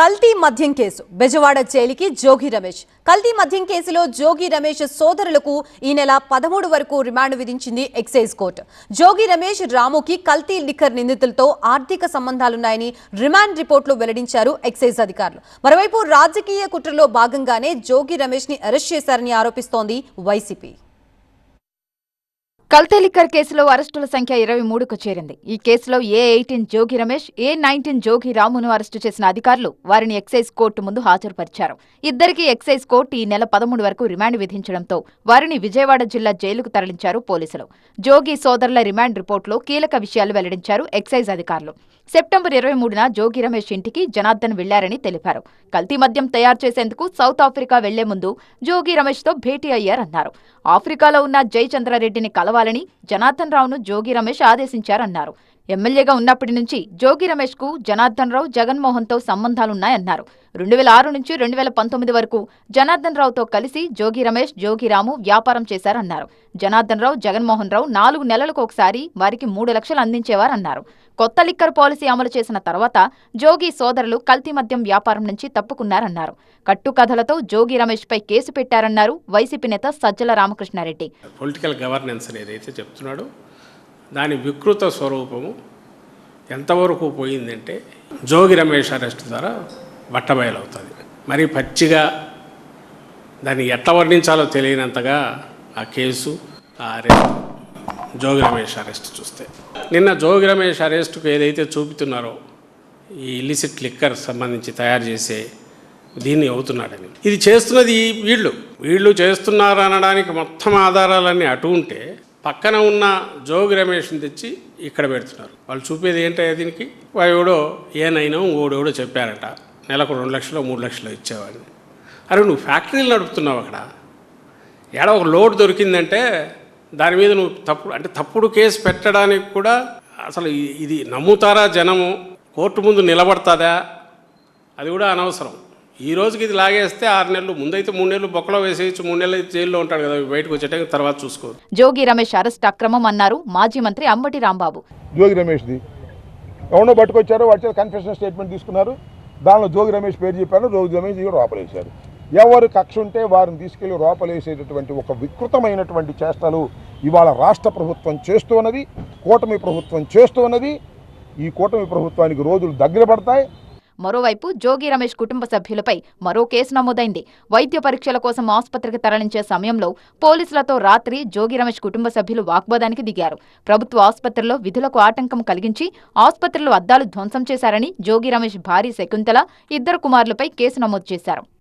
కల్తీ మద్యం కేసు. బెజవాడ జైలుకి జోగి రమేష్. కల్తీ మద్యం కేసులో జోగి రమేష్ సోదరులకు ఈ నెల పదమూడు వరకు రిమాండ్ విధించింది ఎక్సైజ్ కోర్టు. జోగి రమేష్ రాముకి కల్తీ లిక్కర్ నిందితులతో ఆర్థిక సంబంధాలున్నాయని రిమాండ్ రిపోర్టులో వెల్లడించారు ఎక్సైజ్ అధికారులు. మరోవైపు రాజకీయ కుట్రలో భాగంగానే జోగి రమేష్ని అరెస్ట్ చేశారని ఆరోపిస్తోంది వైసీపీ. కల్తీ లిక్కర్ కేసులో అరెస్టుల సంఖ్య ఇరవై మూడుకు చేరింది. ఈ కేసులో A eighteen Jogi Ramesh A nineteen Jogi రామును arrest చేసిన అధికారులు వారిని ఎక్సైజ్ కోర్టు ముందు హాజరుపరిచారు. ఇద్దరికి ఎక్సైజ్ కోర్టు ఈ నెల పదమూడు వరకు రిమాండ్ విధించడంతో వారిని విజయవాడ జిల్లా జైలుకు తరలించారు పోలీసులు. జోగి సోదరుల రిమాండ్ రిపోర్టులో కీలక విషయాలు వెల్లడించారు ఎక్సైజ్ అధికారులు. సెప్టెంబర్ ఇరవై మూడున జోగి రమేష్ ఇంటికి జనార్దన్ వెళ్ళారని తెలిపారు. కల్తీ మద్యం తయారు చేసేందుకు సౌత్ ఆఫ్రికా వెళ్ళే ముందు జోగి రమేష్తో భేటీ అయ్యారన్నారు. ఆఫ్రికాలో ఉన్న జయచంద్రారెడ్డిని కలవాలని జనార్దన్ రావును జోగి రమేష్ ఆదేశించారన్నారు. ఎమ్మెల్యేగా ఉన్నప్పటి నుంచి జోగి రమేష్కు జనార్దన్ రావు జగన్మోహన్తో సంబంధాలున్నాయన్నారు. రెండు వేల ఆరు నుంచి రెండు వేల పంతొమ్మిది వరకు జనార్దన్ రావుతో కలిసి జోగి రమేష్ జోగిరాము వ్యాపారం చేశారన్నారు. జనార్దన్ రావు జగన్మోహన్ రావు నాలుగు నెలలకు ఒకసారి వారికి మూడు లక్షలు అందించేవారన్నారు. కొత్త లిక్కర్ పాలసీ అమలు చేసిన తర్వాత జోగి సోదరులు కల్తీ మద్యం వ్యాపారం నుంచి తప్పుకున్నారన్నారు. కట్టుకథలతో జోగి రమేష్ పై కేసు పెట్టారన్నారు వైసీపీ నేత సజ్జల రామకృష్ణారెడ్డి. పొలిటికల్ గవర్నెన్స్ ఏదైతే చెప్తున్నాడో. దాని వికృత స్వరూపము ఎంతవరకు పోయిందంటే జోగి రమేష్ అరెస్ట్ ద్వారా బట్టబయలవుతుంది మరి పచ్చిగా దాన్ని ఎట్లా వర్ణించాలో తెలియనంతగా ఆ కేసు ఆ అరెస్ట్ జోగి రమేష్ అరెస్ట్ చూస్తే. నిన్న జోగి రమేష్ అరెస్టుకు ఏదైతే చూపుతున్నారో ఈ ఇల్లిసిట్ లిక్కర్ సంబంధించి తయారు చేసే దీన్ని అవుతున్నాడని. ఇది చేస్తున్నది వీళ్ళు. వీళ్ళు చేస్తున్నారు అనడానికి మొత్తం ఆధారాలన్నీ అటు ఉంటే పక్కన ఉన్న జోగి రమేష్ని తెచ్చి ఇక్కడ పెడుతున్నారు. వాళ్ళు చూపేది ఏంటో దీనికి? వాడెవడో ఏనైనా ఓడెవడో చెప్పారట. నెలకు రెండు లక్షలు మూడు లక్షలు ఇచ్చేవాడిని. అరే నువ్వు ఫ్యాక్టరీలు నడుపుతున్నావు అక్కడ. ఏడ ఒక లోడ్ దొరికిందంటే దాని మీద నువ్వు తప్పుడు అంటే తప్పుడు కేసు పెట్టడానికి కూడా అసలు ఇది నమ్ముతారా జనము? కోర్టు ముందు నిలబడతాదా? అది కూడా అనవసరం. ఈ రోజుకి ఇది లాగేస్తే ఆరు నెలలు ముందైతే మూడు నెలలు బొక్కలో వేసేయచ్చు మూడు నెలలు అయితే జైల్లో ఉంటాడు కదా బయటకు వచ్చేట తర్వాత చూసుకోవచ్చు జోగి రమేష్ అరెస్ట్ అక్రమం అన్నారు మాజీ మంత్రి అంబటి రాంబాబు. జోగి రమేష్ది. ఎవరినో పట్టుకొచ్చారు వాటి కన్ఫెషన్ స్టేట్మెంట్ తీసుకున్నారు. దానిలో జోగి రమేష్ పేరు చెప్పారు జోగి రమేష్ దగ్గర లోపలేశారు ఎవరు కక్ష ఉంటే వారిని తీసుకెళ్ళి లోపలేసేటటువంటి ఒక వికృతమైనటువంటి చేష్టలు ఇవాళ రాష్ట్ర ప్రభుత్వం చేస్తున్నది కూటమి ప్రభుత్వం చేస్తున్నది ఈ కూటమి ప్రభుత్వానికి రోజులు దగ్గర పడతాయి. మరోవైపు జోగి రమేష్ కుటుంబ సభ్యులపై మరో కేసు నమోదైంది. వైద్య పరీక్షల కోసం ఆసుపత్రికి తరలించే సమయంలో పోలీసులతో రాత్రి జోగి రమేష్ కుటుంబ సభ్యులు వాగ్వాదానికి దిగారు. ప్రభుత్వ ఆసుపత్రిలో విధులకు ఆటంకం కలిగించి ఆసుపత్రిలో అద్దాలు ధ్వంసం చేశారని జోగి రమేష్ భార్య శకుంతల ఇద్దరు కుమారులపై కేసు నమోదు చేశారు.